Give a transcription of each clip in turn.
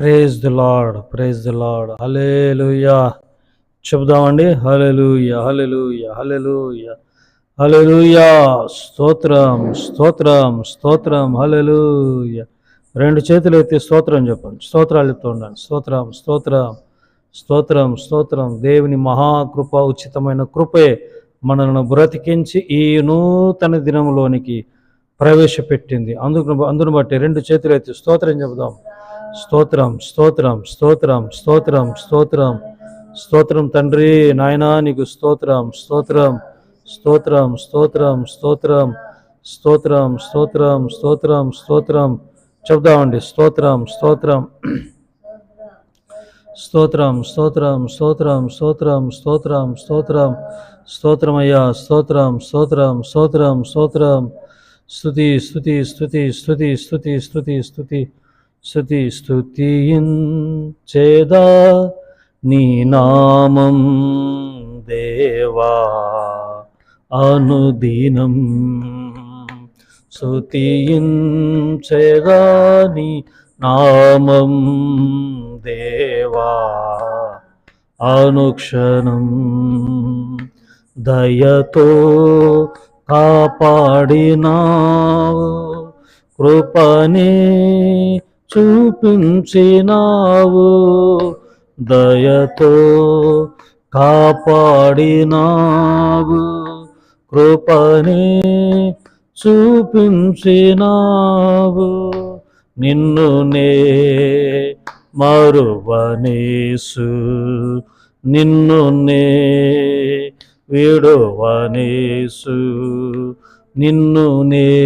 Praise the lord praise the lord hallelujah చెబుదామండి. Hallelujah hallelujah hallelujah hallelujah స్తోత్రం స్తోత్రం స్తోత్రం hallelujah రెండు చేతులు ఎత్తి స్తోత్రం చెప్పండి. స్తోత్రాలు చెప్తూ ఉండండి. స్తోత్రం స్తోత్రం స్తోత్రం స్తోత్రం. దేవుని మహాకృప ఉచితమైన కృపే మనల్ని బ్రతికించి ఈ నూతన దినంలోనికి ప్రవేశపెట్టింది. అందుకు అందును బట్టి రెండు చేతులు ఎత్తి స్తోత్రం చెబుదాం. స్తోత్రం స్తోత్రం స్తోత్రం స్తోత్రం స్తోత్రం స్తోత్రం తండ్రి నాయనా నీకు స్తోత్రం స్తోత్రం స్తోత్రం స్తోత్రం స్తోత్రం స్తోత్రం స్తోత్రం స్తోత్రం స్తోత్రం చెప్దామండి స్తోత్రం స్తోత్రం స్తోత్రం స్తోత్రం స్తోత్రం స్తోత్రం స్తోత్రం స్తోత్రం స్తోత్రమయ్యా స్తోత్రం స్తోత్రం స్తోత్రం స్తోత్రం స్తుతి స్తుతి స్తుతి స్తుతి స్తుతి స్తుతి స్తుతి శృతి స్తుతియిన్ చేదా నీ నామం దేవా అనుదినం. స్తుతియిన్ చేదా నీ నామం దేవా అనుక్షణం దయతో కాపాడినావు. కృపని చూపించినావు. దయతో కాపాడినావు. కృపని చూపించినావు. నిన్ను నే మరువనేసు. నిన్ను నే విడువనేసు. నిన్ను నే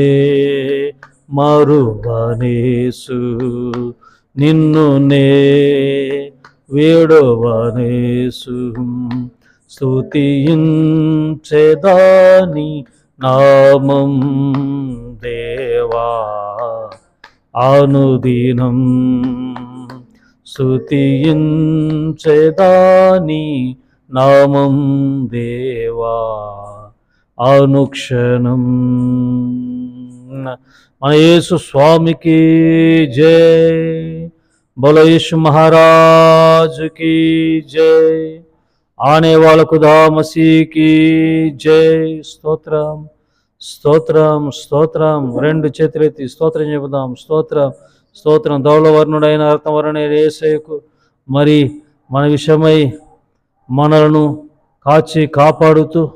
మరువనేసు. నిన్ను నే విడువనేసు. స్తుతించేదాని నామం దేవా. అనుదినం స్తుతించేదాని నామం దేవా. అనుక్షణం మన యేసు స్వామికి జై. బోలో మహారాజుకి జై. ఆనే వాళ్ళకు జై. స్తోత్రం స్తోత్రం స్తోత్రం. రెండు చేతులెత్తి స్తోత్రం చెబుదాం. స్తోత్రం స్తోత్రం. ధౌలవర్ణుడైన రత్నవర్ణ ఏసయకు మరి మన విషయమై మనలను కాచి కాపాడుతూ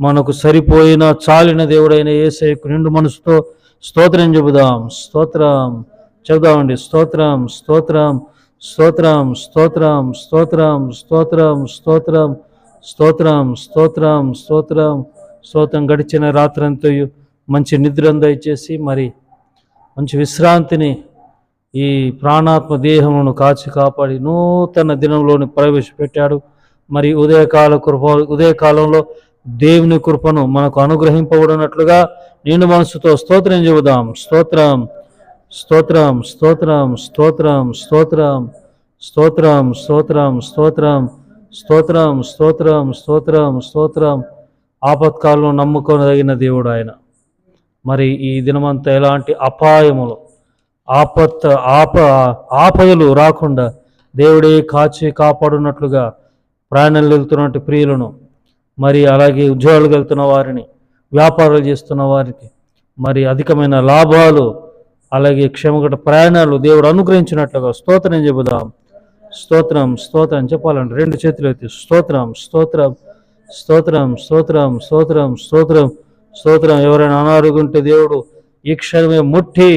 మనకు సరిపోయిన చాలిన దేవుడైన ఏసైకు నిండు మనసుతో స్తోత్రం చెబుదాం. స్తోత్రం. చెబుదామండి. స్తోత్రం స్తోత్రం స్తోత్రం స్తోత్రం స్తోత్రం స్తోత్రం స్తోత్రం స్తోత్రం స్తోత్రం స్తోత్రం. స్తోత్రం గడిచిన రాత్రంతో మంచి నిద్ర దయచేసి మరి మంచి విశ్రాంతిని ఈ ప్రాణాత్మ దేహమును కాచి కాపాడి నూతన దినంలోని ప్రవేశపెట్టాడు. మరి ఉదయకాల కృప ఉదయకాలంలో దేవుని కృపను మనకు అనుగ్రహింపబడినట్లుగా నిండు మనసుతో స్తోత్రం చెబుదాం స్తోత్రం స్తోత్రం స్తోత్రం స్తోత్రం స్తోత్రం స్తోత్రం స్తోత్రం స్తోత్రం స్తోత్రం స్తోత్రం స్తోత్రం స్తోత్రం ఆపత్కాలంలో నమ్ముకొనదగిన దేవుడు ఆయన మరి ఈ దినమంతా ఎలాంటి అపాయములు ఆపత్ ఆప ఆపదలు రాకుండా దేవుడే కాచి కాపాడున్నట్లుగా ప్రయాణాలు వెళ్తున్నట్టు ప్రియులను మరి అలాగే ఉద్యోగాలకు వెళ్తున్న వారిని వ్యాపారాలు చేస్తున్న వారికి మరి అధికమైన లాభాలు అలాగే క్షమగట ప్రయాణాలు దేవుడు అనుగ్రహించినట్లుగా స్తోత్రం చెబుదాం. స్తోత్రం స్తోత్రం చెప్పాలంటే రెండు చేతులు ఎత్తి స్తోత్రం స్తోత్రం స్తోత్రం స్తోత్రం స్తోత్రం స్తోత్రం స్తోత్రం. ఎవరైనా అనారోగ్యం ఉంటే దేవుడు ఈ క్షణమే ముట్టి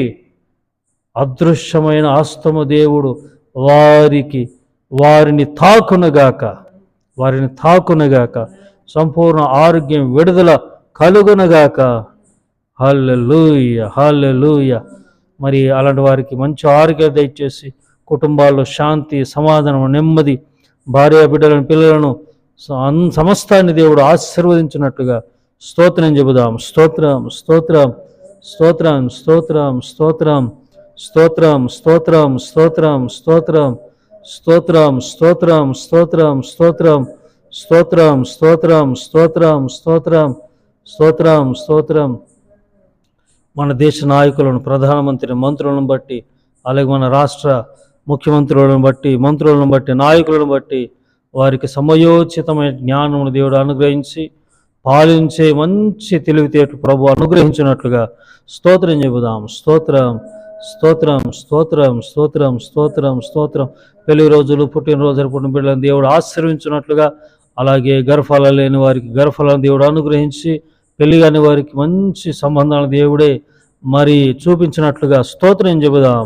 అదృశ్యమైన ఆస్తమ దేవుడు వారికి వారిని తాకునగాక వారిని తాకునగాక సంపూర్ణ ఆరోగ్యం విడుదల కలుగునగాక హల్లెలూయ హల్లెలూయ మరి అలాంటి వారికి మంచి ఆరోగ్యం దయచేసి కుటుంబాల్లో శాంతి సమాధానం నెమ్మది భార్య బిడ్డలను పిల్లలను అన్- సమస్తాన్ని దేవుడు ఆశీర్వదించినట్లుగా స్తోత్రం చెబుదాం స్తోత్రం స్తోత్రం స్తోత్రం స్తోత్రం స్తోత్రం స్తోత్రం స్తోత్రం స్తోత్రం స్తోత్రం స్తోత్రం స్తోత్రం స్తోత్రం స్తోత్రం స్తోత్రం స్తోత్రం స్తోత్రం స్తోత్రం స్తోత్రం స్తోత్రం. మన దేశ నాయకులను ప్రధానమంత్రి మంత్రులను బట్టి అలాగే మన రాష్ట్ర ముఖ్యమంత్రులను బట్టి మంత్రులను బట్టి నాయకులను బట్టి వారికి సమయోచితమైన జ్ఞానమును దేవుడు అనుగ్రహించి పాలించే మంచి తెలివితేటలు ప్రభు అనుగ్రహించినట్లుగా స్తోత్రం చెబుదాం. స్తోత్రం స్తోత్రం స్తోత్రం స్తోత్రం స్తోత్రం స్తోత్రం. పెళ్ళి రోజులు పుట్టినరోజులు పుట్టిన బిడ్డలను దేవుడు ఆశీర్వించినట్లుగా అలాగే గర్భఫలం లేని వారికి గర్భఫలం దేవుడు అనుగ్రహించి పెళ్ళి కాని వారికి మంచి సంబంధాలను దేవుడే మరి చూపించినట్లుగా స్తోత్రం చెబుదాం.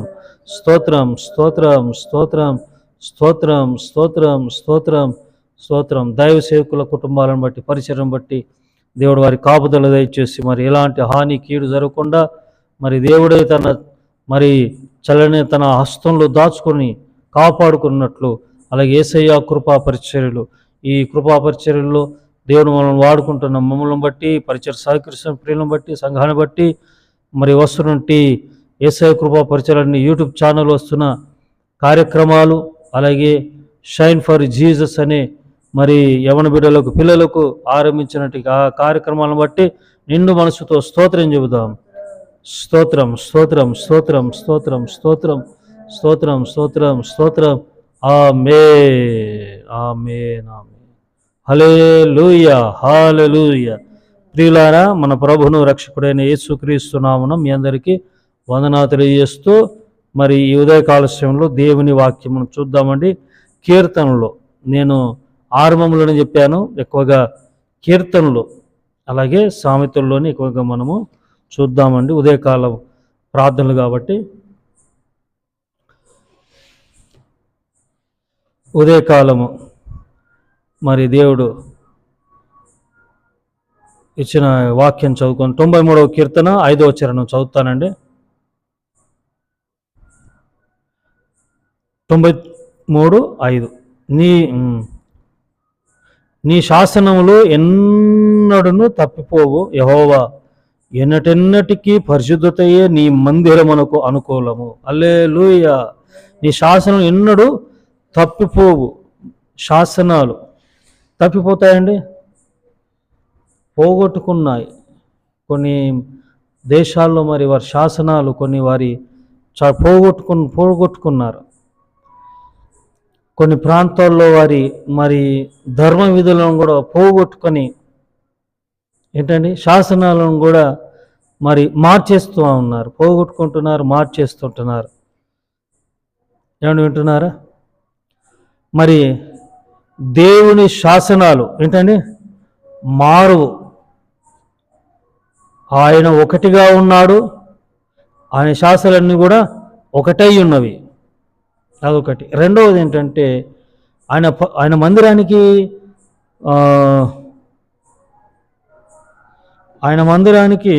స్తోత్రం స్తోత్రం స్తోత్రం స్తోత్రం స్తోత్రం స్తోత్రం స్తోత్రం. దైవ సేవకుల కుటుంబాలను బట్టి పరిచయం బట్టి దేవుడు వారి కాపుదల దయచేసి మరి ఎలాంటి హాని కీడు జరగకుండా మరి దేవుడే తన మరి చల్లని తన హస్తంలో దాచుకొని కాపాడుకున్నట్లు అలాగే ఏసయ్య కృపా పరిచర్యలు ఈ కృపాపరిచర్యల్లో దేవుడు మనం వాడుకుంటున్న మమ్మల్ని బట్టి పరిచయం సహకరిస్తున్న ప్రియులను బట్టి సంఘాన్ని బట్టి మరి వస్తున్నటువంటి ఏసఐ కృపా పరిచయాలన్నీ యూట్యూబ్ ఛానల్ వస్తున్న కార్యక్రమాలు అలాగే షైన్ ఫర్ జీజస్ అనే మరి యవన బిడ్డలకు పిల్లలకు ఆరంభించినట్టు ఆ కార్యక్రమాలను బట్టి నిండు మనసుతో స్తోత్రం చెబుదాం. స్తోత్రం స్తోత్రం స్తోత్రం స్తోత్రం స్తోత్రం స్తోత్రం స్తోత్రం స్తోత్రం. ఆ మే నామే హలే లూయ హాలూయ ప్రియులారా మన ప్రభును రక్షకుడైన యేసుక్రీస్తున్నామున మీ అందరికీ వందనా తెలియజేస్తూ మరి ఈ ఉదయకాలశ్యంలో దేవుని వాక్యమును చూద్దామండి. కీర్తనలో. నేను ఆరంభంలోనే చెప్పాను ఎక్కువగా కీర్తనలు అలాగే సామెతల్లోనే ఎక్కువగా మనము చూద్దామండి. ఉదయకాలం ప్రార్థనలు కాబట్టి. ఉదయకాలము. మరి దేవుడు ఇచ్చిన వాక్యం చదువుకొని తొంభై మూడవ కీర్తన ఐదవ చరణం చదువుతానండి. తొంభై మూడు ఐదు. నీ నీ శాసనములు ఎన్నడును తప్పిపోవు. యహోవా ఎన్నటెన్నటికీ పరిశుద్ధతయే నీ మందిరమునకు అనుకూలము. అల్లే నీ శాసనం ఎన్నడూ తప్పిపోవు. శాసనాలు తప్పిపోతాయండి? పోగొట్టుకున్నాయి. కొన్ని దేశాల్లో మరి వారి శాసనాలు కొన్ని వారి చా పోగొట్టుకు పోగొట్టుకున్నారు. కొన్ని ప్రాంతాల్లో వారి మరి ధర్మ విధులను కూడా పోగొట్టుకొని ఏంటండి? శాసనాలను కూడా మరి మార్చేస్తూ ఉన్నారు. పోగొట్టుకుంటున్నారు మార్చేస్తుంటున్నారు. ఏమని వింటున్నారా? మరి దేవుని శాసనాలు ఏంటండి? మారువు. ఆయన ఒకటిగా ఉన్నాడు. ఆయన శాసనాలన్నీ కూడా ఒకటై ఉన్నవి. అదొకటి. రెండవది ఏంటంటే ఆయన ప- ఆయన మందిరానికి ఆయన మందిరానికి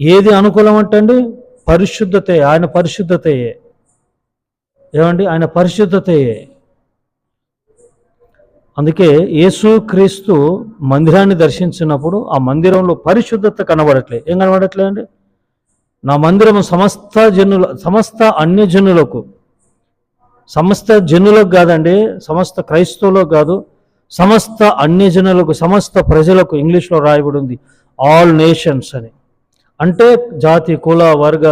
ఏది అనుకూలం అంటండి? పరిశుద్ధతే ఆయన పరిశుద్ధతయే. ఏమండి? ఆయన పరిశుద్ధతయే. అందుకే యేసు క్రీస్తు మందిరాన్ని దర్శించినప్పుడు ఆ మందిరంలో పరిశుద్ధత కనబడట్లే. ఏం కనబడట్లే అండి నా మందిరం సమస్త జనుల సమస్త అన్య జనులకు సమస్త జనులకు కాదండి సమస్త క్రైస్తవులకు కాదు సమస్త అన్య జనులకు సమస్త ప్రజలకు ఇంగ్లీష్లో రాయబడి ఉంది ఆల్ నేషన్స్ అని. అంటే జాతి కుల వర్గ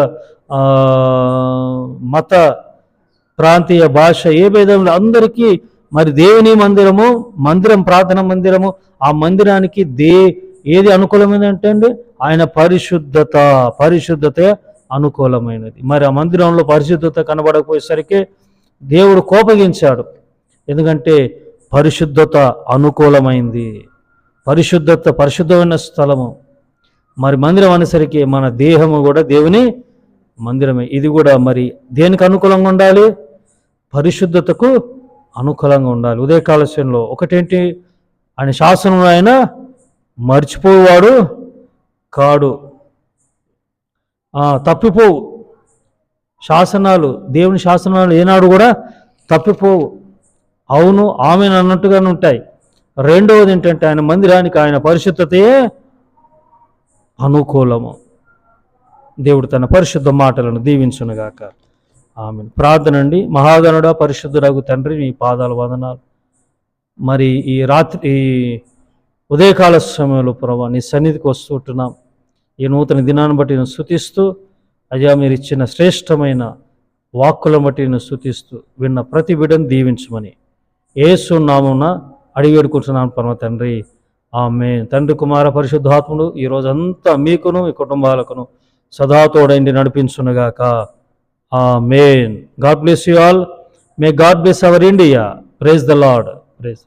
మత ప్రాంతీయ భాష ఏ భేదం అందరికీ మరి దేవుని మందిరము మందిరం ప్రార్థన మందిరము ఆ మందిరానికి దే ఏది అనుకూలమైనది అంటే అండి ఆయన పరిశుద్ధత పరిశుద్ధత అనుకూలమైనది. మరి ఆ మందిరంలో పరిశుద్ధత కనబడకపోయేసరికి దేవుడు కోపగించాడు. ఎందుకంటే పరిశుద్ధత అనుకూలమైంది. పరిశుద్ధత పరిశుద్ధమైన స్థలము. మరి మందిరం అనేసరికి మన దేహము కూడా దేవుని మందిరమే. ఇది కూడా మరి దేనికి అనుకూలంగా ఉండాలి? పరిశుద్ధతకు అనుకూలంగా ఉండాలి. ఉదయకాలశంలో ఒకటేంటి? ఆయన శాసనంలో ఆయన మర్చిపోవాడు కాడు. తప్పిపోవు. శాసనాలు దేవుని శాసనాలు ఏనాడు కూడా తప్పిపోవు. అవును ఆమెను అన్నట్టుగానే ఉంటాయి. రెండవది ఏంటంటే ఆయన మందిరానికి ఆయన పరిశుద్ధతయే అనుకూలము. దేవుడు తన పరిశుద్ధ మాటలను దీవించునుగాక. ఆమె ప్రార్థన అండి మహాగణుడ పరిశుద్ధుడగు తండ్రి మీ పాదాల వదనాలు. మరి ఈ రాత్రి ఈ ఉదయకాల సమయంలో ప్రభా నీ సన్నిధికి వస్తుంటున్నాం. ఈ నూతన దినాన్ని బట్టి నేను స్థుతిస్తూ అయ్యా మీరు ఇచ్చిన శ్రేష్టమైన వాక్కుల బట్టి నేను స్థుతిస్తూ విన్న ప్రతి బిడ్డను దీవించమని. ఏసు నామున అడిగేడు కూర్చున్నాను పరమ తండ్రి. ఆమె తండ్రి కుమార పరిశుద్ధాత్ముడు ఈ రోజంతా మీకును మీ కుటుంబాలకును సదాతోడైండి నడిపించునుగాక. Amen God bless you all may God bless our India praise the lord praise